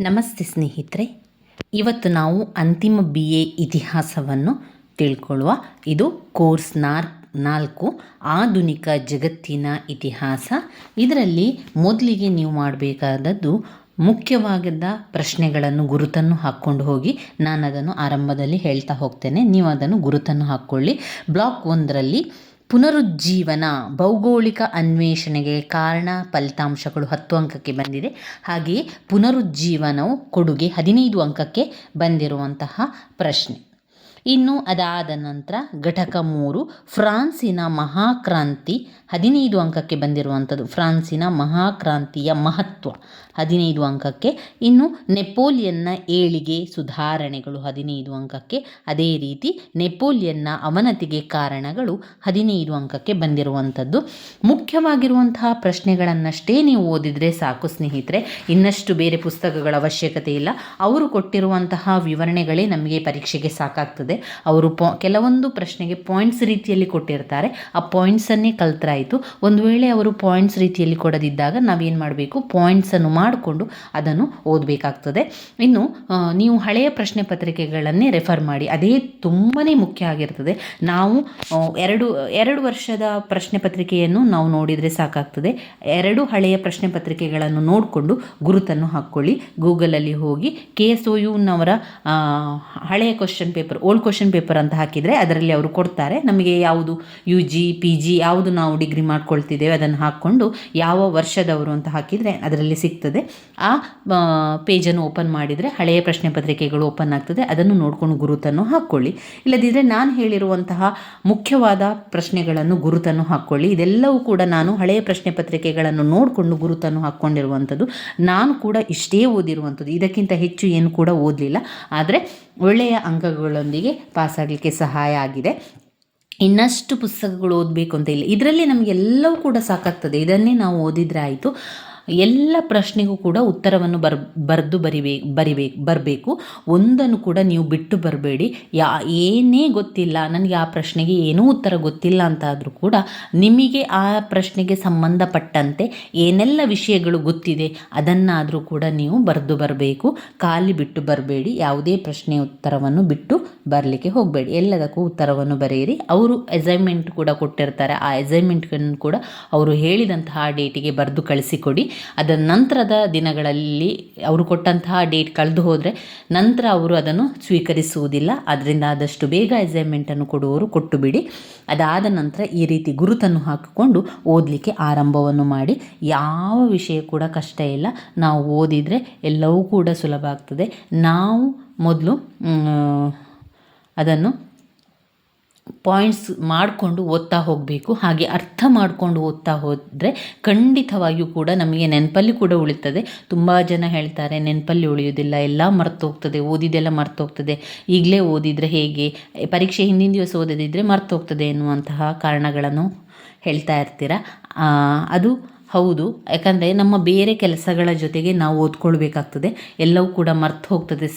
ನಮಸ್ತೆ ಸ್ನೇಹಿತರೆ. ಇವತ್ತು ನಾವು ಅಂತಿಮ ಬಿ ಎ ಇತಿಹಾಸವನ್ನು ತಿಳ್ಕೊಳ್ಳುವ. ಇದು ಕೋರ್ಸ್ ನಾರ್, ನಾಲ್ಕು ಆಧುನಿಕ ಜಗತ್ತಿನ ಇತಿಹಾಸ. ಇದರಲ್ಲಿ ಮೊದಲಿಗೆ ನೀವು ಮಾಡಬೇಕಾದದ್ದು ಮುಖ್ಯವಾದ ಪ್ರಶ್ನೆಗಳನ್ನು ಗುರುತನ್ನು ಹಾಕ್ಕೊಂಡು ಹೋಗಿ ನಾನು ಅದನ್ನು ಆರಂಭದಲ್ಲಿ ಹೇಳ್ತಾ ಹೋಗ್ತೇನೆ. ನೀವು ಅದನ್ನು ಗುರುತನ್ನು ಹಾಕ್ಕೊಳ್ಳಿ. ಬ್ಲಾಕ್ ಒಂದರಲ್ಲಿ ಪುನರುಜ್ಜೀವನ ಭೌಗೋಳಿಕ ಅನ್ವೇಷಣೆಗೆ ಕಾರಣ ಫಲಿತಾಂಶಗಳು ಹತ್ತು ಅಂಕಕ್ಕೆ ಬಂದಿದೆ. ಹಾಗೆಯೇ ಪುನರುಜ್ಜೀವನವು ಕೊಡುಗೆ ಹದಿನೈದು ಅಂಕಕ್ಕೆ ಬಂದಿರುವಂತಹ ಪ್ರಶ್ನೆ. ಇನ್ನು ಅದಾದ ನಂತರ ಘಟಕ ಮೂರು, ಫ್ರಾನ್ಸಿನ ಮಹಾಕ್ರಾಂತಿ ಹದಿನೈದು ಅಂಕಕ್ಕೆ ಬಂದಿರುವಂಥದ್ದು. ಫ್ರಾನ್ಸಿನ ಮಹಾಕ್ರಾಂತಿಯ ಮಹತ್ವ. ಹದಿನೈದು ಅಂಕಕ್ಕೆ. ಇನ್ನು ನೆಪೋಲಿಯನ್ನ ಏಳಿಗೆ ಸುಧಾರಣೆಗಳು ಹದಿನೈದು ಅಂಕಕ್ಕೆ. ಅದೇ ರೀತಿ ನೆಪೋಲಿಯನ್ನ ಅವನತಿಗೆ ಕಾರಣಗಳು ಹದಿನೈದು ಅಂಕಕ್ಕೆ ಬಂದಿರುವಂಥದ್ದು. ಮುಖ್ಯವಾಗಿರುವಂತಹ ಪ್ರಶ್ನೆಗಳನ್ನಷ್ಟೇ ನೀವು ಓದಿದರೆ ಸಾಕು ಸ್ನೇಹಿತರೆ. ಇನ್ನಷ್ಟು ಬೇರೆ ಪುಸ್ತಕಗಳ ಅವಶ್ಯಕತೆ ಇಲ್ಲ. ಅವರು ಕೊಟ್ಟಿರುವಂತಹ ವಿವರಣೆಗಳೇ ನಮಗೆ ಪರೀಕ್ಷೆಗೆ ಸಾಕಾಗ್ತದೆ. ಅವರು ಪಾ, ಕೆಲವೊಂದು ಪ್ರಶ್ನೆಗೆ ಪಾಯಿಂಟ್ಸ್ ರೀತಿಯಲ್ಲಿ ಕೊಟ್ಟಿರ್ತಾರೆ. ಆ ಪಾಯಿಂಟ್ಸನ್ನೇ ಕಲ್ತರಾಯಿತು. ಒಂದು ವೇಳೆ ಅವರು ಪಾಯಿಂಟ್ಸ್ ರೀತಿಯಲ್ಲಿ ಕೊಡದಿದ್ದಾಗ ನಾವೇನು ಮಾಡಬೇಕು? ಪಾಯಿಂಟ್ಸನ್ನು ಮಾಡಿಕೊಂಡು ಅದನ್ನು ಓದಬೇಕಾಗ್ತದೆ. ಇನ್ನು ನೀವು ಹಳೆಯ ಪ್ರಶ್ನೆ ಪತ್ರಿಕೆಗಳನ್ನೇ ರೆಫರ್ ಮಾಡಿ. ಅದೇ ತುಂಬಾ ಮುಖ್ಯ ಆಗಿರ್ತದೆ. ನಾವು ಎರಡು ಎರಡು ವರ್ಷದ ಪ್ರಶ್ನೆ ಪತ್ರಿಕೆಯನ್ನು ನಾವು ನೋಡಿದರೆ ಸಾಕಾಗ್ತದೆ. ಎರಡು ಹಳೆಯ ಪ್ರಶ್ನೆ ಪತ್ರಿಕೆಗಳನ್ನು ನೋಡಿಕೊಂಡು ಗುರುತನ್ನು ಹಾಕ್ಕೊಳ್ಳಿ. ಗೂಗಲಲ್ಲಿ ಹೋಗಿ ಕೆ ಎಸ್ ಒ ಯುನವರ ಹಳೆಯ question paper old question paper ಅಂತ ಹಾಕಿದರೆ ಅದರಲ್ಲಿ ಅವರು ಕೊಡ್ತಾರೆ. ನಮಗೆ ಯಾವುದು ಯು ಜಿ ಪಿ ಜಿ ಯಾವುದು ನಾವು ಡಿಗ್ರಿ ಮಾಡ್ಕೊಳ್ತಿದ್ದೇವೆ ಅದನ್ನು ಹಾಕ್ಕೊಂಡು ಯಾವ ವರ್ಷದವರು ಅಂತ ಹಾಕಿದರೆ ಅದರಲ್ಲಿ ಸಿಗ್ತದೆ. ಆ ಪೇಜನ್ನು ಓಪನ್ ಮಾಡಿದರೆ, ಹಳೆಯ ಪ್ರಶ್ನೆ ಪತ್ರಿಕೆಗಳು ಓಪನ್ ಆಗ್ತದೆ. ಅದನ್ನು ನೋಡಿಕೊಂಡು ಗುರುತನ್ನು ಹಾಕ್ಕೊಳ್ಳಿ. ಇಲ್ಲದಿದ್ದರೆ ನಾನು ಹೇಳಿರುವಂತಹ ಮುಖ್ಯವಾದ ಪ್ರಶ್ನೆಗಳನ್ನು ಗುರುತನ್ನು ಹಾಕ್ಕೊಳ್ಳಿ. ಇದೆಲ್ಲವೂ ಕೂಡ ನಾನು ಹಳೆಯ ಪ್ರಶ್ನೆ ಪತ್ರಿಕೆಗಳನ್ನು ನೋಡಿಕೊಂಡು ಗುರುತನ್ನು ಹಾಕ್ಕೊಂಡಿರುವಂಥದ್ದು. ನಾನು ಕೂಡ ಇಷ್ಟೇ ಓದಿರುವಂಥದ್ದು. ಇದಕ್ಕಿಂತ ಹೆಚ್ಚು ಏನು ಕೂಡ ಓದಲಿಲ್ಲ. ಆದರೆ ಒಳ್ಳೆಯ ಅಂಕಗಳೊಂದಿಗೆ ಪಾಸಾಗಲಿಕ್ಕೆ ಸಹಾಯ ಆಗಿದೆ. ಇನ್ನಷ್ಟು ಪುಸ್ತಕಗಳು ಓದಬೇಕು ಅಂತ ಇಲ್ಲ. ಇದರಲ್ಲಿ ನಮಗೆಲ್ಲವೂ ಕೂಡ ಸಾಕಾಗ್ತದೆ. ಇದನ್ನೇ ನಾವು ಓದಿದರೆ ಆಯಿತು. ಎಲ್ಲ ಪ್ರಶ್ನೆಗೂ ಕೂಡ ಉತ್ತರವನ್ನು ಬರ್, ಬರೆದು ಬರಿಬೇಕು ಬರಿಬೇಕು ಬರಬೇಕು. ಒಂದನ್ನು ಕೂಡ ನೀವು ಬಿಟ್ಟು ಬರಬೇಡಿ. ಯಾ, ಏನೇ ಗೊತ್ತಿಲ್ಲ, ನನಗೆ ಆ ಪ್ರಶ್ನೆಗೆ ಏನೂ ಉತ್ತರ ಗೊತ್ತಿಲ್ಲ ಅಂತಾದರೂ ಕೂಡ ನಿಮಗೆ ಆ ಪ್ರಶ್ನೆಗೆ ಸಂಬಂಧಪಟ್ಟಂತೆ ಏನೆಲ್ಲ ವಿಷಯಗಳು ಗೊತ್ತಿದೆ ಅದನ್ನಾದರೂ ಕೂಡ ನೀವು ಬರೆದು ಬರಬೇಕು. ಖಾಲಿ ಬಿಟ್ಟು ಬರಬೇಡಿ. ಯಾವುದೇ ಪ್ರಶ್ನೆ ಉತ್ತರವನ್ನು ಬಿಟ್ಟು ಬರಲಿಕ್ಕೆ ಹೋಗಬೇಡಿ. ಎಲ್ಲದಕ್ಕೂ ಉತ್ತರವನ್ನು ಬರೆಯಿರಿ. ಅವರು ಅಸೈನ್ಮೆಂಟ್ ಕೂಡ ಕೊಟ್ಟಿರ್ತಾರೆ. ಆ ಅಸೈನ್ಮೆಂಟ್ಗಳನ್ನು ಕೂಡ ಅವರು ಹೇಳಿದಂತಹ ಡೇಟಿಗೆ ಬರೆದು ಕಳಿಸಿಕೊಡಿ. ಅದರ ನಂತರದ ದಿನಗಳಲ್ಲಿ ಅವರು ಕೊಟ್ಟಂತಹ ಡೇಟ್ ಕಳೆದು ಹೋದರೆ ನಂತರ ಅವರು ಅದನ್ನು ಸ್ವೀಕರಿಸುವುದಿಲ್ಲ. ಅದರಿಂದ ಆದಷ್ಟು ಬೇಗ ಅಸೈನ್ಮೆಂಟನ್ನು ಕೊಡುವವರು ಕೊಟ್ಟು ಬಿಡಿ ಅದಾದ ನಂತರ ಈ ರೀತಿ ಗುರುತನ್ನು ಹಾಕಿಕೊಂಡು ಓದಲಿಕ್ಕೆ ಆರಂಭವನ್ನು ಮಾಡಿ. ಯಾವ ವಿಷಯ ಕೂಡ ಕಷ್ಟ ಇಲ್ಲ. ನಾವು ಓದಿದರೆ ಎಲ್ಲವೂ ಕೂಡ ಸುಲಭ ಆಗ್ತದೆ. ನಾವು ಮೊದಲು ಅದನ್ನು ಪಾಯಿಂಟ್ಸ್ ಮಾಡಿಕೊಂಡು ಓದ್ತಾ ಹೋಗಬೇಕು, ಹಾಗೆ ಅರ್ಥ ಮಾಡಿಕೊಂಡು ಓದ್ತಾ ಹೋದರೆ ಖಂಡಿತವಾಗಿಯೂ ಕೂಡ ನಮಗೆ ನೆನಪಲ್ಲಿ ಕೂಡ ಉಳಿತದೆ. ತುಂಬ ಜನ ಹೇಳ್ತಾರೆ, ನೆನಪಲ್ಲಿ ಉಳಿಯೋದಿಲ್ಲ ಎಲ್ಲ ಮರ್ತೋಗ್ತದೆ, ಓದಿದೆಲ್ಲ ಮರ್ತೋಗ್ತದೆ. ಈಗಲೇ ಓದಿದರೆ ಹೇಗೆ? ಪರೀಕ್ಷೆ ಹಿಂದಿನ ದಿವಸ ಓದದಿದ್ದರೆ ಮರ್ತೋಗ್ತದೆ ಎನ್ನುವಂತಹ ಕಾರಣಗಳನ್ನು ಹೇಳ್ತಾ ಇರ್ತೀರ? ಅದು ಹೌದು. ಯಾಕಂದರೆ ನಮ್ಮ ಬೇರೆ ಕೆಲಸಗಳ ಜೊತೆಗೆ ನಾವು ಓದ್ಕೊಳ್ಬೇಕಾಗ್ತದೆ. ಎಲ್ಲವೂ ಕೂಡ ಮರ್ತು ಹೋಗ್ತದೆ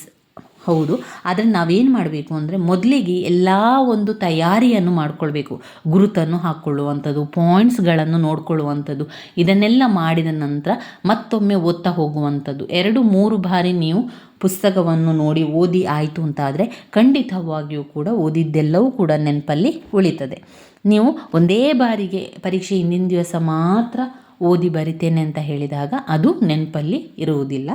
ಹೌದು. ಆದರೆ ನಾವೇನು ಮಾಡಬೇಕು ಅಂದರೆ ಮೊದಲಿಗೆ ಎಲ್ಲ ಒಂದು ತಯಾರಿಯನ್ನು ಮಾಡಿಕೊಳ್ಬೇಕು. ಗುರುತನ್ನು ಹಾಕ್ಕೊಳ್ಳುವಂಥದ್ದು ಪಾಯಿಂಟ್ಸ್ಗಳನ್ನು ನೋಡಿಕೊಳ್ಳುವಂಥದ್ದು, ಇದನ್ನೆಲ್ಲ ಮಾಡಿದ ನಂತರ ಮತ್ತೊಮ್ಮೆ ಓದ್ತಾ ಹೋಗುವಂಥದ್ದು. ಎರಡು, ಮೂರು ಬಾರಿ ನೀವು ಪುಸ್ತಕವನ್ನು ನೋಡಿ ಓದಿ ಆಯಿತು ಅಂತಾದರೆ ಖಂಡಿತವಾಗಿಯೂ ಕೂಡ ಓದಿದ್ದೆಲ್ಲವೂ ಕೂಡ ನೆನಪಲ್ಲಿ ಉಳಿತದೆ. ನೀವು ಒಂದೇ ಬಾರಿಗೆ ಪರೀಕ್ಷೆ ಹಿಂದಿನ ದಿವಸ ಮಾತ್ರ ಓದಿ ಬರಿತೇನೆ ಅಂತ ಹೇಳಿದಾಗ ಅದು ನೆನಪಲ್ಲಿ ಇರುವುದಿಲ್ಲ.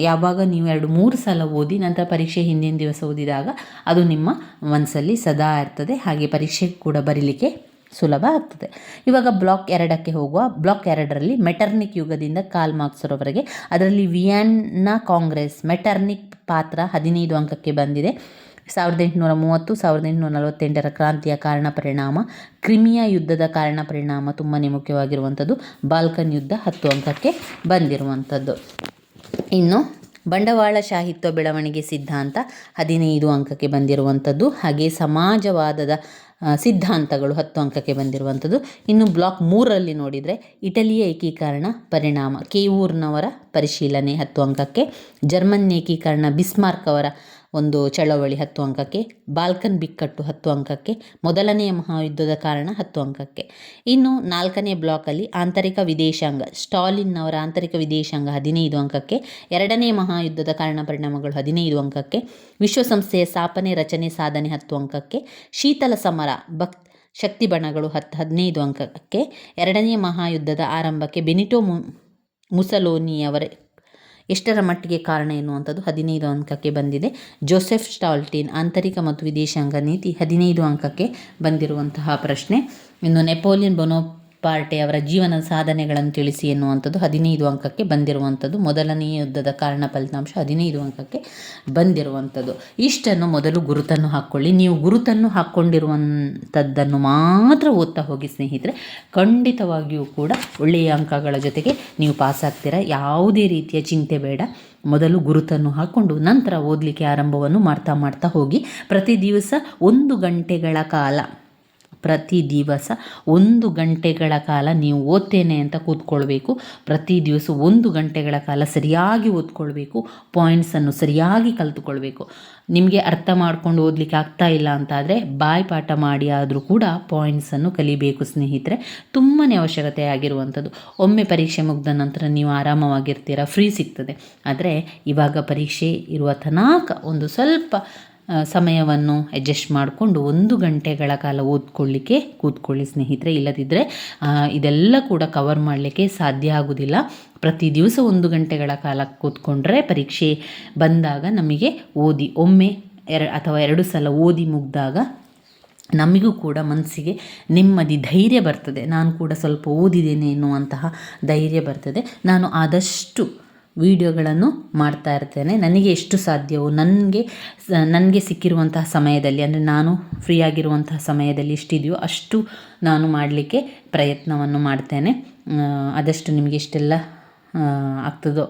ಯಾವಾಗ ನೀವು ಎರಡು ಮೂರು ಸಲ ಓದಿ ನಂತರ ಪರೀಕ್ಷೆ ಹಿಂದಿನ ದಿವಸ ಓದಿದಾಗ ಅದು ನಿಮ್ಮ ಮನಸ್ಸಲ್ಲಿ ಸದಾ ಇರ್ತದೆ. ಹಾಗೆ ಪರೀಕ್ಷೆ ಕೂಡ ಬರೀಲಿಕ್ಕೆ ಸುಲಭ ಆಗ್ತದೆ. ಇವಾಗ ಬ್ಲಾಕ್ ಎರಡಕ್ಕೆ ಹೋಗುವ, ಬ್ಲಾಕ್ ಎರಡರಲ್ಲಿ ಮೆಟರ್ನಿಕ್ ಯುಗದಿಂದ ಕಾಲ್ ಮಾರ್ಕ್ಸ್ರವರೆಗೆ ಅದರಲ್ಲಿ ವಿಯನ್ನ ಕಾಂಗ್ರೆಸ್ ಮೆಟರ್ನಿಕ್ ಪಾತ್ರ ಹದಿನೈದು ಅಂಕಕ್ಕೆ ಬಂದಿದೆ. ಸಾವಿರದ ಎಂಟುನೂರ ಮೂವತ್ತು, ಸಾವಿರದ ಎಂಟುನೂರ ನಲವತ್ತೆಂಟರ ಕ್ರಾಂತಿಯ ಕಾರಣ ಪರಿಣಾಮ. ಕ್ರಿಮಿಯಾ ಯುದ್ಧದ ಕಾರಣ ಪರಿಣಾಮ ತುಂಬಾ ಮುಖ್ಯವಾಗಿರುವಂಥದ್ದು. ಬಾಲ್ಕನ್ ಯುದ್ಧ ಹತ್ತು ಅಂಕಕ್ಕೆ ಬಂದಿರುವಂಥದ್ದು. ಇನ್ನು ಬಂಡವಾಳಶಾಹಿತ್ವ ಬೆಳವಣಿಗೆ ಸಿದ್ಧಾಂತ ಹದಿನೈದು ಅಂಕಕ್ಕೆ ಬಂದಿರುವಂಥದ್ದು. ಹಾಗೆ ಸಮಾಜವಾದದ ಸಿದ್ಧಾಂತಗಳು ಹತ್ತು ಅಂಕಕ್ಕೆ ಬಂದಿರುವಂಥದ್ದು. ಇನ್ನು ಬ್ಲಾಕ್ ಮೂರರಲ್ಲಿ ನೋಡಿದರೆ ಇಟಲಿಯ ಏಕೀಕರಣ ಪರಿಣಾಮ. ಕೇವೂರ್ನವರ ಪರಿಶೀಲನೆ ಹತ್ತು ಅಂಕಕ್ಕೆ. ಜರ್ಮನ್ ಏಕೀಕರಣ ಬಿಸ್ಮಾರ್ಕ್ ಅವರ ಒಂದು ಚಳವಳಿ ಹತ್ತು ಅಂಕಕ್ಕೆ, ಬಾಲ್ಕನ್ ಬಿಕ್ಕಟ್ಟು ಹತ್ತು ಅಂಕಕ್ಕೆ, ಮೊದಲನೆಯ ಮಹಾಯುದ್ಧದ ಕಾರಣ ಹತ್ತು ಅಂಕಕ್ಕೆ. ಇನ್ನು ನಾಲ್ಕನೇ ಬ್ಲಾಕಲ್ಲಿ ಆಂತರಿಕ ವಿದೇಶಾಂಗ ಸ್ಟಾಲಿನ್ ಅವರ ಆಂತರಿಕ ವಿದೇಶಾಂಗ ಹದಿನೈದು ಅಂಕಕ್ಕೆ, ಎರಡನೇ ಮಹಾಯುದ್ಧದ ಕಾರಣ ಪರಿಣಾಮಗಳು ಹದಿನೈದು ಅಂಕಕ್ಕೆ, ವಿಶ್ವಸಂಸ್ಥೆಯ ಸ್ಥಾಪನೆ ರಚನೆ ಸಾಧನೆ ಹತ್ತು ಅಂಕಕ್ಕೆ, ಶೀತಲ ಸಮರ, ಭಕ್, ಶಕ್ತಿ ಬಣಗಳು ಹತ್ತು ಹದಿನೈದು ಅಂಕಕ್ಕೆ, ಎರಡನೇ ಮಹಾಯುದ್ಧದ ಆರಂಭಕ್ಕೆ ಬೆನಿಟೋ ಮು, ಮುಸಲೋನಿಯವರ ಎಷ್ಟರ ಮಟ್ಟಿಗೆ ಕಾರಣ ಎನ್ನುವಂಥದ್ದು ಹದಿನೈದು ಅಂಕಕ್ಕೆ ಬಂದಿದೆ. ಜೋಸೆಫ್ ಸ್ಟಾಲ್ಟಿನ್ ಆಂತರಿಕ ಮತ್ತು ವಿದೇಶಾಂಗ ನೀತಿ ಹದಿನೈದು ಅಂಕಕ್ಕೆ ಬಂದಿರುವಂತಹ ಪ್ರಶ್ನೆ. ಇನ್ನು ನೆಪೋಲಿಯನ್ ಬೊನೋಪಾರ್ಟೆ ಅವರ ಜೀವನ ಸಾಧನೆಗಳನ್ನು ತಿಳಿಸಿ ಎನ್ನುವಂಥದ್ದು ಹದಿನೈದು ಅಂಕಕ್ಕೆ ಬಂದಿರುವಂಥದ್ದು. ಮೊದಲನೆಯ ಯುದ್ಧದ ಕಾರಣ ಫಲಿತಾಂಶ ಹದಿನೈದು ಅಂಕಕ್ಕೆ ಬಂದಿರುವಂಥದ್ದು. ಇಷ್ಟನ್ನು ಮೊದಲು ಗುರುತನ್ನು ಹಾಕ್ಕೊಳ್ಳಿ. ನೀವು ಗುರುತನ್ನು ಹಾಕ್ಕೊಂಡಿರುವಂಥದ್ದನ್ನು ಮಾತ್ರ ಓದ್ತಾ ಹೋಗಿ ಸ್ನೇಹಿತರೆ, ಖಂಡಿತವಾಗಿಯೂ ಕೂಡ ಒಳ್ಳೆಯ ಅಂಕಗಳ ಜೊತೆಗೆ ನೀವು ಪಾಸ್ ಆಗ್ತೀರಾ? ಯಾವುದೇ ರೀತಿಯ ಚಿಂತೆ ಬೇಡ. ಮೊದಲು ಗುರುತನ್ನು ಹಾಕ್ಕೊಂಡು ನಂತರ ಓದಲಿಕ್ಕೆ ಆರಂಭವನ್ನು ಮಾಡ್ತಾ ಮಾಡ್ತಾ ಹೋಗಿ ಪ್ರತಿ ದಿವಸ ಒಂದು ಗಂಟೆಗಳ ಕಾಲ ಪ್ರತಿ ದಿವಸ ಒಂದು ಗಂಟೆಗಳ ಕಾಲ ನೀವು ಓದ್ತೇನೆ ಅಂತ ಕೂತ್ಕೊಳ್ಬೇಕು. ಪ್ರತಿ ದಿವಸ ಒಂದು ಗಂಟೆಗಳ ಕಾಲ ಸರಿಯಾಗಿ ಓದ್ಕೊಳ್ಬೇಕು. ಪಾಯಿಂಟ್ಸನ್ನು ಸರಿಯಾಗಿ ಕಲಿತುಕೊಳ್ಬೇಕು. ನಿಮಗೆ ಅರ್ಥ ಮಾಡ್ಕೊಂಡು ಓದಲಿಕ್ಕೆ ಆಗ್ತಾ ಇಲ್ಲ ಅಂತಾದರೆ ಬಾಯಿ ಪಾಠ ಮಾಡಿ ಆದರೂ ಕೂಡ ಪಾಯಿಂಟ್ಸನ್ನು ಕಲಿಬೇಕು ಸ್ನೇಹಿತರೆ. ತುಂಬಾ ಅವಶ್ಯಕತೆ ಆಗಿರುವಂಥದ್ದು. ಒಮ್ಮೆ ಪರೀಕ್ಷೆ ಮುಗಿದ ನಂತರ ನೀವು ಆರಾಮವಾಗಿರ್ತೀರ? ಫ್ರೀ ಸಿಗ್ತದೆ. ಆದರೆ ಇವಾಗ ಪರೀಕ್ಷೆ ಇರುವ ತನಕ ಒಂದು ಸ್ವಲ್ಪ ಸಮಯವನ್ನು ಅಡ್ಜಸ್ಟ್ ಮಾಡಿಕೊಂಡು ಒಂದು ಗಂಟೆಗಳ ಕಾಲ ಓದ್ಕೊಳ್ಳಿಕ್ಕೆ ಕೂತ್ಕೊಳ್ಳಿ ಸ್ನೇಹಿತರೆ. ಇಲ್ಲದಿದ್ದರೆ ಇದೆಲ್ಲ ಕೂಡ ಕವರ್ ಮಾಡಲಿಕ್ಕೆ ಸಾಧ್ಯ ಆಗೋದಿಲ್ಲ. ಪ್ರತಿ ದಿವಸ ಒಂದು ಗಂಟೆಗಳ ಕಾಲ ಕೂತ್ಕೊಂಡ್ರೆ ಪರೀಕ್ಷೆ ಬಂದಾಗ ನಮಗೆ ಓದಿ, ಒಮ್ಮೆ ಎರ, ಅಥವಾ ಎರಡು ಸಲ ಓದಿ ಮುಗಿದಾಗ ನಮಗೂ ಕೂಡ ಮನಸ್ಸಿಗೆ ನೆಮ್ಮದಿ, ಧೈರ್ಯ ಬರ್ತದೆ. ನಾನು ಕೂಡ ಸ್ವಲ್ಪ ಓದಿದ್ದೇನೆ ಎನ್ನುವಂತಹ ಧೈರ್ಯ ಬರ್ತದೆ. ನಾನು ಆದಷ್ಟು ವಿಡಿಯೋಗಳನ್ನು ಮಾಡ್ತಾ ಇರ್ತೇನೆ. ನನಗೆ ಎಷ್ಟು ಸಾಧ್ಯವೋ, ನನಗೆ ನನಗೆ ಸಿಕ್ಕಿರುವಂತಹ ಸಮಯದಲ್ಲಿ, ಅಂದರೆ ನಾನು ಫ್ರೀ ಆಗಿರುವಂತಹ ಸಮಯದಲ್ಲಿ ಎಷ್ಟಿದೆಯೋ ಅಷ್ಟು ನಾನು ಮಾಡಲಿಕ್ಕೆ ಪ್ರಯತ್ನವನ್ನು ಮಾಡ್ತೇನೆ. ಆದಷ್ಟು ನಿಮಗೆ ಇಷ್ಟೆಲ್ಲ ಆಗ್ತದೋ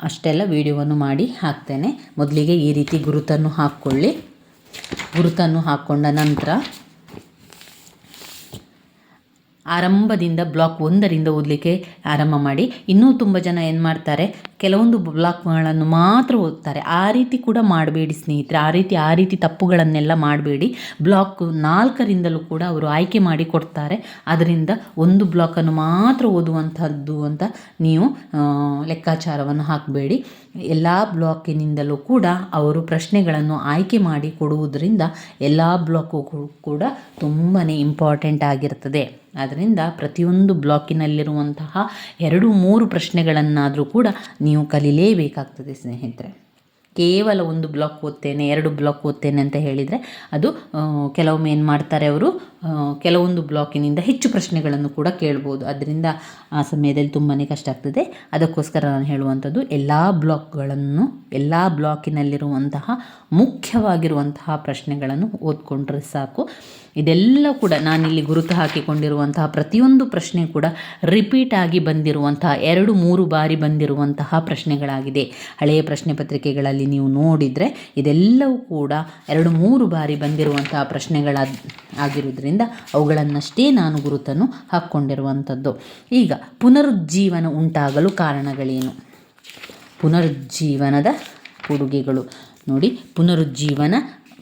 ಅಷ್ಟೆಲ್ಲ ವಿಡಿಯೋವನ್ನು ಮಾಡಿ ಹಾಕ್ತೇನೆ. ಮೊದಲಿಗೆ ಈ ರೀತಿ ಗುರುತನ್ನು ಹಾಕ್ಕೊಳ್ಳಿ. ಗುರುತನ್ನು ಹಾಕ್ಕೊಂಡ ನಂತರ ಆರಂಭದಿಂದ ಬ್ಲಾಕ್ ಒಂದರಿಂದ ಓದಲಿಕ್ಕೆ ಆರಂಭ ಮಾಡಿ. ಇನ್ನೂ ತುಂಬ ಜನ ಏನು ಮಾಡ್ತಾರೆ ಕೆಲವೊಂದು ಬ್ಲಾಕ್ಗಳನ್ನು ಮಾತ್ರ ಓದ್ತಾರೆ. ಆ ರೀತಿ ಕೂಡ ಮಾಡಬೇಡಿ ಸ್ನೇಹಿತರೆ. ಆ ರೀತಿ ಆ ರೀತಿ ತಪ್ಪುಗಳನ್ನೆಲ್ಲ ಮಾಡಬೇಡಿ. ಬ್ಲಾಕ್ ನಾಲ್ಕರಿಂದಲೂ ಕೂಡ ಅವರು ಆಯ್ಕೆ ಮಾಡಿ ಕೊಡ್ತಾರೆ. ಅದರಿಂದ ಒಂದು ಬ್ಲಾಕನ್ನು ಮಾತ್ರ ಓದುವಂಥದ್ದು ಅಂತ ನೀವು ಲೆಕ್ಕಾಚಾರವನ್ನು ಹಾಕಬೇಡಿ. ಎಲ್ಲ ಬ್ಲಾಕಿನಿಂದಲೂ ಕೂಡ ಅವರು ಪ್ರಶ್ನೆಗಳನ್ನು ಆಯ್ಕೆ ಮಾಡಿ ಕೊಡುವುದರಿಂದ ಎಲ್ಲ ಬ್ಲಾಕು ಕೂಡ ತುಂಬಾ ಇಂಪಾರ್ಟೆಂಟ್ ಆಗಿರ್ತದೆ. ಅದರಿಂದ ಪ್ರತಿಯೊಂದು ಬ್ಲಾಕಿನಲ್ಲಿರುವಂತಹ ಎರಡು ಮೂರು ಪ್ರಶ್ನೆಗಳನ್ನಾದರೂ ಕೂಡ ನೀವು ಕಲೀಲೇಬೇಕಾಗ್ತದೆ ಸ್ನೇಹಿತರೆ. ಕೇವಲ ಒಂದು ಬ್ಲಾಕ್ ಓದ್ತೇನೆ, ಎರಡು ಬ್ಲಾಕ್ ಓದ್ತೇನೆ ಅಂತ ಹೇಳಿದರೆ ಅದು ಕೆಲವೊಮ್ಮೆ ಏನು ಮಾಡ್ತಾರೆ ಅವರು ಕೆಲವೊಂದು ಬ್ಲಾಕಿನಿಂದ ಹೆಚ್ಚು ಪ್ರಶ್ನೆಗಳನ್ನು ಕೂಡ ಕೇಳ್ಬೋದು. ಅದರಿಂದ ಆ ಸಮಯದಲ್ಲಿ ತುಂಬಾ ಕಷ್ಟ ಆಗ್ತದೆ. ಅದಕ್ಕೋಸ್ಕರ ನಾನು ಹೇಳುವಂಥದ್ದು, ಎಲ್ಲ ಬ್ಲಾಕ್ಗಳನ್ನು, ಎಲ್ಲ ಬ್ಲಾಕಿನಲ್ಲಿರುವಂತಹ ಮುಖ್ಯವಾಗಿರುವಂತಹ ಪ್ರಶ್ನೆಗಳನ್ನು ಓದ್ಕೊಂಡ್ರೆ ಸಾಕು. ಇದೆಲ್ಲ ಕೂಡ ನಾನಿಲ್ಲಿ ಗುರುತು ಹಾಕಿಕೊಂಡಿರುವಂತಹ ಪ್ರತಿಯೊಂದು ಪ್ರಶ್ನೆ ಕೂಡ ರಿಪೀಟ್ ಆಗಿ ಬಂದಿರುವಂತಹ ಎರಡು, ಮೂರು ಬಾರಿ ಬಂದಿರುವಂತಹ ಪ್ರಶ್ನೆಗಳಾಗಿದೆ. ಹಳೆಯ ಪ್ರಶ್ನೆ ಪತ್ರಿಕೆಗಳಲ್ಲಿ ನೀವು ನೋಡಿದರೆ ಇದೆಲ್ಲವೂ ಕೂಡ ಎರಡು, ಮೂರು ಬಾರಿ ಬಂದಿರುವಂತಹ ಪ್ರಶ್ನೆಗಳ ಆಗಿರುವುದರಿಂದ ಅವುಗಳನ್ನಷ್ಟೇ ನಾನು ಗುರುತನ್ನು ಹಾಕ್ಕೊಂಡಿರುವಂಥದ್ದು. ಈಗ ಪುನರುಜ್ಜೀವನ ಉಂಟಾಗಲು ಕಾರಣಗಳೇನು? ಪುನರುಜ್ಜೀವನದ ಕೊಡುಗೆಗಳು. ನೋಡಿ, ಪುನರುಜ್ಜೀವನ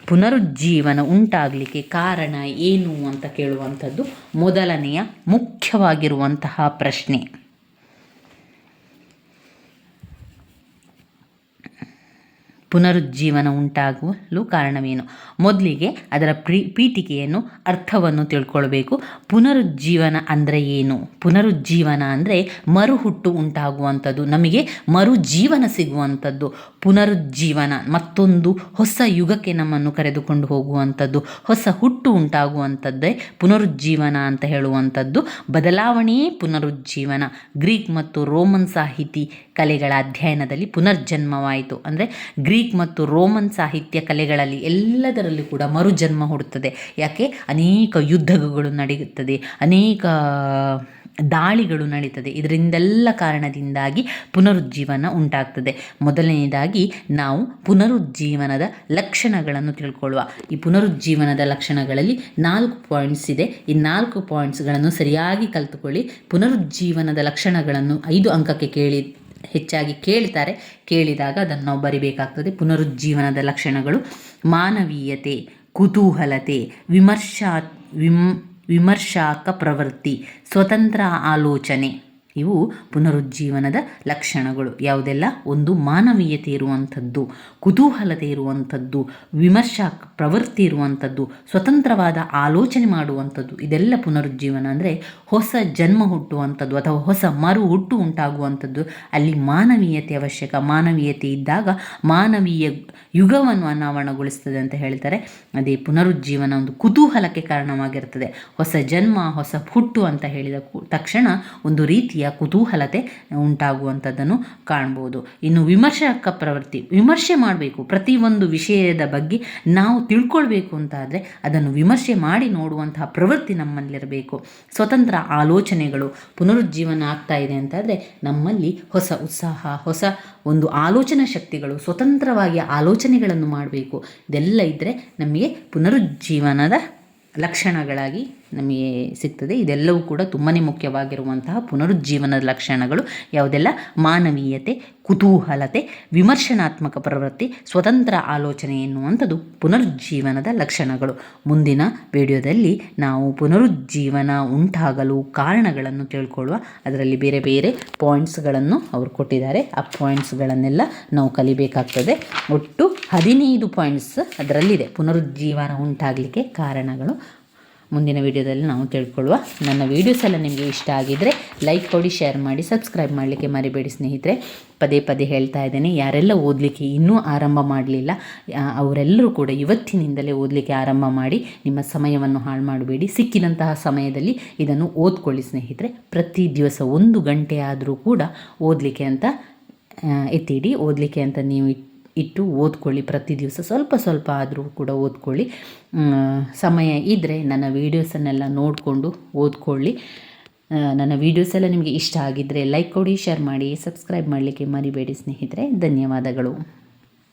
ಪುನರುಜ್ಜೀವನ ಉಂಟಾಗಲಿಕ್ಕೆ ಕಾರಣ ಏನು ಅಂತ ಕೇಳುವಂಥದ್ದು ಮೊದಲನೆಯ ಮುಖ್ಯವಾಗಿರುವಂತಹ ಪ್ರಶ್ನೆ. ಪುನರುಜ್ಜೀವನ ಉಂಟಾಗಲು ಕಾರಣವೇನು? ಮೊದಲಿಗೆ ಅದರ ಪ್ರೀ, ಪೀಠಿಕೆಯನ್ನು, ಅರ್ಥವನ್ನು ತಿಳ್ಕೊಳ್ಬೇಕು. ಪುನರುಜ್ಜೀವನ ಅಂದರೆ ಏನು? ಪುನರುಜ್ಜೀವನ ಅಂದರೆ ಮರುಹುಟ್ಟು ಉಂಟಾಗುವಂಥದ್ದು, ನಮಗೆ ಮರುಜೀವನ ಸಿಗುವಂಥದ್ದು. ಪುನರುಜ್ಜೀವನ ಮತ್ತೊಂದು ಹೊಸ ಯುಗಕ್ಕೆ ನಮ್ಮನ್ನು ಕರೆದುಕೊಂಡು ಹೋಗುವಂಥದ್ದು, ಹೊಸ ಹುಟ್ಟು ಉಂಟಾಗುವಂಥದ್ದೇ ಪುನರುಜ್ಜೀವನ ಅಂತ ಹೇಳುವಂಥದ್ದು. ಬದಲಾವಣೆಯೇ ಪುನರುಜ್ಜೀವನ. ಗ್ರೀಕ್ ಮತ್ತು ರೋಮನ್ ಸಾಹಿತಿ ಕಲೆಗಳ ಅಧ್ಯಯನದಲ್ಲಿ ಪುನರ್ಜನ್ಮವಾಯಿತು. ಅಂದರೆ ಗ್ರೀಕ್ ಮತ್ತು ರೋಮನ್ ಸಾಹಿತ್ಯ ಕಲೆಗಳಲ್ಲಿ ಎಲ್ಲದರಲ್ಲಿ ಕೂಡ ಮರುಜನ್ಮ ಹುಡುತ್ತದೆ ಯಾಕೆ? ಅನೇಕ ಯುದ್ಧಗಳು ನಡೆಯುತ್ತದೆ, ಅನೇಕ ದಾಳಿಗಳು ನಡೀತದೆ. ಇದರಿಂದೆಲ್ಲ ಕಾರಣದಿಂದಾಗಿ ಪುನರುಜ್ಜೀವನ ಉಂಟಾಗ್ತದೆ. ಮೊದಲನೆಯದಾಗಿ ನಾವು ಪುನರುಜ್ಜೀವನದ ಲಕ್ಷಣಗಳನ್ನು ತಿಳ್ಕೊಳ್ಳುವ. ಈ ಪುನರುಜ್ಜೀವನದ ಲಕ್ಷಣಗಳಲ್ಲಿ ನಾಲ್ಕು ಪಾಯಿಂಟ್ಸ್ ಇದೆ. ಈ ನಾಲ್ಕು ಪಾಯಿಂಟ್ಸ್ಗಳನ್ನು ಸರಿಯಾಗಿ ಕಲಿತುಕೊಳ್ಳಿ. ಪುನರುಜ್ಜೀವನದ ಲಕ್ಷಣಗಳನ್ನು ಐದು ಅಂಕಕ್ಕೆ ಕೇಳಿ ಹೆಚ್ಚಾಗಿ ಕೇಳ್ತಾರೆ. ಕೇಳಿದಾಗ ಅದನ್ನು ನಾವು ಬರಿಬೇಕಾಗ್ತದೆ. ಪುನರುಜ್ಜೀವನದ ಲಕ್ಷಣಗಳು ಮಾನವೀಯತೆ, ಕುತೂಹಲತೆ, ವಿಮರ್ಶಾ ವಿಮ್ ವಿಮರ್ಶಾಕ ಪ್ರವೃತ್ತಿ, ಸ್ವತಂತ್ರ ಆಲೋಚನೆ. ಇವು ಪುನರುಜ್ಜೀವನದ ಲಕ್ಷಣಗಳು. ಯಾವುದೆಲ್ಲ? ಒಂದು ಮಾನವೀಯತೆ ಇರುವಂಥದ್ದು, ಕುತೂಹಲತೆ ಇರುವಂಥದ್ದು, ವಿಮರ್ಶಾ ಪ್ರವೃತ್ತಿ ಇರುವಂಥದ್ದು, ಸ್ವತಂತ್ರವಾದ ಆಲೋಚನೆ ಮಾಡುವಂಥದ್ದು. ಇದೆಲ್ಲ ಪುನರುಜ್ಜೀವನ ಅಂದರೆ ಹೊಸ ಜನ್ಮ ಹುಟ್ಟುವಂಥದ್ದು ಅಥವಾ ಹೊಸ ಮರು ಹುಟ್ಟು ಉಂಟಾಗುವಂಥದ್ದು. ಅಲ್ಲಿ ಮಾನವೀಯತೆ ಅವಶ್ಯಕ. ಮಾನವೀಯತೆ ಇದ್ದಾಗ ಮಾನವೀಯ ಯುಗವನ್ನು ಅನಾವರಣಗೊಳಿಸ್ತದೆ ಅಂತ ಹೇಳ್ತಾರೆ. ಅದೇ ಪುನರುಜ್ಜೀವನ ಒಂದು ಕುತೂಹಲಕ್ಕೆ ಕಾರಣವಾಗಿರ್ತದೆ. ಹೊಸ ಜನ್ಮ, ಹೊಸ ಹುಟ್ಟು ಅಂತ ಹೇಳಿದ ತಕ್ಷಣ ಒಂದು ರೀತಿಯ ಕುತೂಹಲತೆ ಉಂಟಾಗುವಂಥದ್ದನ್ನು ಕಾಣ್ಬೋದು. ಇನ್ನು ವಿಮರ್ಶಕ ಪ್ರವೃತ್ತಿ, ವಿಮರ್ಶೆ ಮಾಡಬೇಕು. ಪ್ರತಿಯೊಂದು ವಿಷಯದ ಬಗ್ಗೆ ನಾವು ತಿಳ್ಕೊಳ್ಬೇಕು ಅಂತಾದರೆ ಅದನ್ನು ವಿಮರ್ಶೆ ಮಾಡಿ ನೋಡುವಂತಹ ಪ್ರವೃತ್ತಿ ನಮ್ಮಲ್ಲಿರಬೇಕು. ಸ್ವತಂತ್ರ ಆಲೋಚನೆಗಳು ಪುನರುಜ್ಜೀವನ ಆಗ್ತಾ ಇದೆ ಅಂತಾದರೆ ನಮ್ಮಲ್ಲಿ ಹೊಸ ಉತ್ಸಾಹ, ಹೊಸ ಒಂದು ಆಲೋಚನಾ ಶಕ್ತಿಗಳು, ಸ್ವತಂತ್ರವಾಗಿ ಆಲೋಚನೆಗಳನ್ನು ಮಾಡಬೇಕು. ಇದೆಲ್ಲ ಇದ್ದರೆ ನಮಗೆ ಪುನರುಜ್ಜೀವನದ ಲಕ್ಷಣಗಳಾಗಿ ನಮಗೆ ಸಿಗ್ತದೆ. ಇದೆಲ್ಲವೂ ಕೂಡ ತುಂಬಾ ಮುಖ್ಯವಾಗಿರುವಂತಹ ಪುನರುಜ್ಜೀವನದ ಲಕ್ಷಣಗಳು ಯಾವುದೆಲ್ಲ? ಮಾನವೀಯತೆ, ಕುತೂಹಲತೆ, ವಿಮರ್ಶನಾತ್ಮಕ ಪ್ರವೃತ್ತಿ, ಸ್ವತಂತ್ರ ಆಲೋಚನೆ ಎನ್ನುವಂಥದ್ದು ಪುನರುಜ್ಜೀವನದ ಲಕ್ಷಣಗಳು. ಮುಂದಿನ ವಿಡಿಯೋದಲ್ಲಿ ನಾವು ಪುನರುಜ್ಜೀವನ ಉಂಟಾಗಲು ಕಾರಣಗಳನ್ನು ತಿಳ್ಕೊಳ್ಳುವ ಅದರಲ್ಲಿ ಬೇರೆ ಬೇರೆ ಪಾಯಿಂಟ್ಸ್ಗಳನ್ನು ಅವರು ಕೊಟ್ಟಿದ್ದಾರೆ. ಆ ಪಾಯಿಂಟ್ಸ್ಗಳನ್ನೆಲ್ಲ ನಾವು ಕಲಿಬೇಕಾಗ್ತದೆ. ಒಟ್ಟು ಹದಿನೈದು ಪಾಯಿಂಟ್ಸ್ ಅದರಲ್ಲಿದೆ. ಪುನರುಜ್ಜೀವನ ಉಂಟಾಗಲಿಕ್ಕೆ ಕಾರಣಗಳು. ಮುಂದಿನ ವಿಡಿಯೋದಲ್ಲಿ ನಾವು ತಿಳ್ಕೊಳ್ಳುವ ನನ್ನ ವೀಡಿಯೋಸ್ ಎಲ್ಲ ನಿಮಗೆ ಇಷ್ಟ ಆಗಿದ್ದರೆ ಲೈಕ್ ಕೊಡಿ ಶೇರ್ ಮಾಡಿ ಸಬ್ಸ್ಕ್ರೈಬ್ ಮಾಡಲಿಕ್ಕೆ ಮರಿಬೇಡಿ ಸ್ನೇಹಿತರೆ. ಪದೇ ಪದೇ ಹೇಳ್ತಾ ಇದ್ದೇನೆ, ಯಾರೆಲ್ಲ ಓದಲಿಕ್ಕೆ ಇನ್ನೂ ಆರಂಭ ಮಾಡಲಿಲ್ಲ ಅವರೆಲ್ಲರೂ ಕೂಡ ಇವತ್ತಿನಿಂದಲೇ ಓದಲಿಕ್ಕೆ ಆರಂಭ ಮಾಡಿ ನಿಮ್ಮ ಸಮಯವನ್ನು ಹಾಳು ಮಾಡಬೇಡಿ. ಸಿಕ್ಕಿದಂತಹ ಸಮಯದಲ್ಲಿ ಇದನ್ನು ಓದ್ಕೊಳ್ಳಿ ಸ್ನೇಹಿತರೆ. ಪ್ರತಿ ದಿವಸ ಒಂದು ಗಂಟೆ ಆದರೂ ಕೂಡ ಓದಲಿಕ್ಕೆ ಅಂತ ಎತ್ತಿಡಿ. ಓದಲಿಕ್ಕೆ ಅಂತ ನೀವು ಇಟ್ಟು ಓದ್ಕೊಳ್ಳಿ ಪ್ರತಿ ದಿವಸ. ಸ್ವಲ್ಪ ಸ್ವಲ್ಪ ಆದರೂ ಕೂಡ ಓದ್ಕೊಳ್ಳಿ. ಸಮಯ ಇದ್ದರೆ ನನ್ನ ವೀಡಿಯೋಸನ್ನೆಲ್ಲ ನೋಡಿಕೊಂಡು ಓದ್ಕೊಳ್ಳಿ. ನನ್ನ ವೀಡಿಯೋಸ್ ಎಲ್ಲ ನಿಮಗೆ ಇಷ್ಟ ಆಗಿದ್ದರೆ ಲೈಕ್ ಕೊಡಿ ಶೇರ್ ಮಾಡಿ ಸಬ್ಸ್ಕ್ರೈಬ್ ಮಾಡಲಿಕ್ಕೆ ಮರಿಬೇಡಿ ಸ್ನೇಹಿತರೆ. ಧನ್ಯವಾದಗಳು.